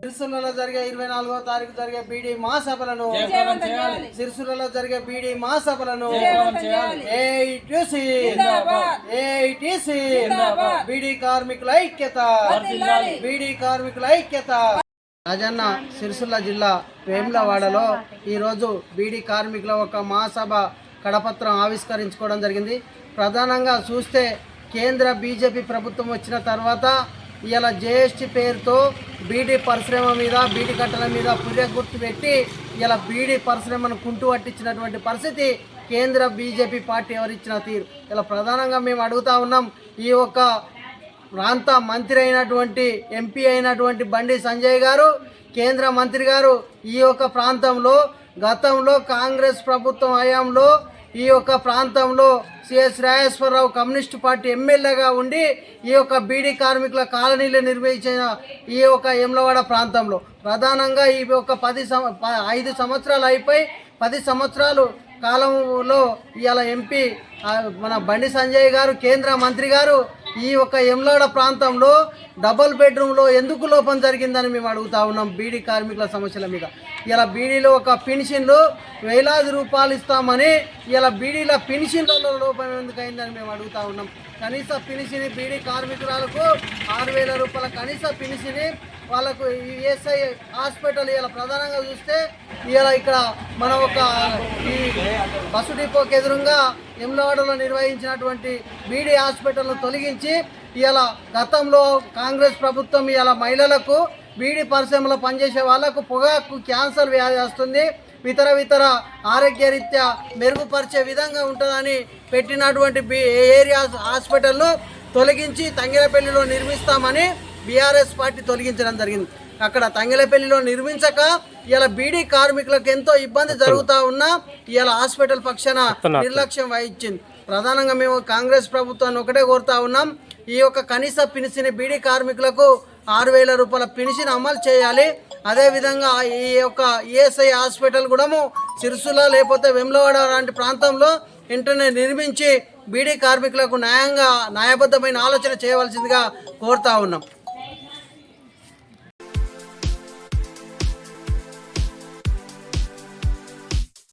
సిరిసిల్లలో జరిగే ఇరవై నాలుగో తారీఖు జరిగే బీడీ మహాసభలను సిరిసిల్లలో జరిగే బీడీ మహాసభలను. ఏఐటిసి జిందాబాద్. బీడీ కార్మికుల ఐక్యత. బీడీ కార్మికుల ఐక్యత రాజన్న సిరిసిల్ల జిల్లా వేములవాడలో ఈరోజు బీడీ కార్మికుల ఒక మహాసభ కడపత్రం ఆవిష్కరించుకోవడం జరిగింది ప్రధానంగా చూస్తే కేంద్ర బీజేపీ ప్రభుత్వం వచ్చిన తర్వాత ఇలా జేఎస్టి పేరుతో బీడీ పరిశ్రమ మీద బీడీ కట్టల మీద పుర్య గుర్తు పెట్టి ఇలా బీడీ పరిశ్రమను కుంటు పట్టించినటువంటి పరిస్థితి కేంద్ర బీజేపీ పార్టీ ఎవరిచ్చిన తీరు. ఇలా ప్రధానంగా మేము అడుగుతా ఉన్నాం ఈ యొక్క ప్రాంత మంత్రి అయినటువంటి ఎంపీ అయినటువంటి బండి సంజయ్ గారు కేంద్ర మంత్రి గారు ఈ యొక్క ప్రాంతంలో గతంలో కాంగ్రెస్ ప్రభుత్వం హయాంలో ఈ యొక్క ప్రాంతంలో సిఎస్ రాజేశ్వరరావు కమ్యూనిస్ట్ పార్టీ ఎమ్మెల్యేగా ఉండి ఈ యొక్క బీడీ కార్మికుల కాలనీలు నిర్వహించిన ఈ యొక్క ఎమ్లవాడ ప్రాంతంలో. ప్రధానంగా ఈ యొక్క పది సం- ఐదు సంవత్సరాలు అయిపోయి పది సంవత్సరాలు కాలంలో ఇవాళ ఎంపీ మన బండి సంజయ్ గారు కేంద్ర మంత్రి గారు ఈ యొక్క ఎమ్లాడ ప్రాంతంలో డబుల్ బెడ్రూమ్లో ఎందుకు లోపం జరిగిందని మేము అడుగుతా ఉన్నాం బీడీ కార్మికుల సమస్యల మీద. ఇలా బీడీలో ఒక పెన్షన్లు వేలాది రూపాయలు ఇస్తామని ఇలా బీడీల పెన్షన్లలో లోపం ఎందుకు అయిందని మేము అడుగుతా ఉన్నాం. కనీస పెన్షన్ బీడీ కార్మికురాలకు ఆరు వేల రూపాయల కనీస పెన్షన్ వాళ్ళకు ఈఎస్ఐ హాస్పిటల్ ఇలా ప్రధానంగా చూస్తే ఇలా ఇక్కడ మన ఒక ఈ బస్సు డిపోకి ఎదురుగా ఎమ్లవాడలో నిర్వహించినటువంటి బీడీ హాస్పిటల్ను తొలగించి ఇలా గతంలో కాంగ్రెస్ ప్రభుత్వం ఇలా మహిళలకు బీడీ పరిశ్రమలో పనిచేసే వాళ్ళకు పొగాకు క్యాన్సర్ వ్యాధి వస్తుంది. ఇతర ఇతర ఆరోగ్యరీత్యా మెరుగుపరిచే విధంగా ఉంటుందని పెట్టినటువంటి బీ ఏరియా హాస్పిటల్ను తొలగించి తంగిరపల్లిలో నిర్మిస్తామని బీఆర్ఎస్ పార్టీ తొలగించడం జరిగింది. అక్కడ తంగిలపల్లిలో నిర్మించక ఇలా బీడీ కార్మికులకు ఎంతో ఇబ్బంది జరుగుతూ ఉన్నా ఇలా హాస్పిటల్ పక్షాన నిర్లక్ష్యం వహించింది. ప్రధానంగా మేము కాంగ్రెస్ ప్రభుత్వాన్ని ఒకటే కోరుతా ఉన్నాం. ఈ యొక్క కనీస పినిసిని బీడీ కార్మికులకు ఆరు వేల రూపాయల పెన్షన్ అమలు చేయాలి. అదేవిధంగా ఈ యొక్క ఈఎస్ఐ హాస్పిటల్ కూడా సిరుసుల లేకపోతే వెమ్లవాడ లాంటి ప్రాంతంలో వెంటనే నిర్మించి బీడీ కార్మికులకు న్యాయంగా న్యాయబద్ధమైన ఆలోచన చేయవలసిందిగా కోరుతా ఉన్నాం.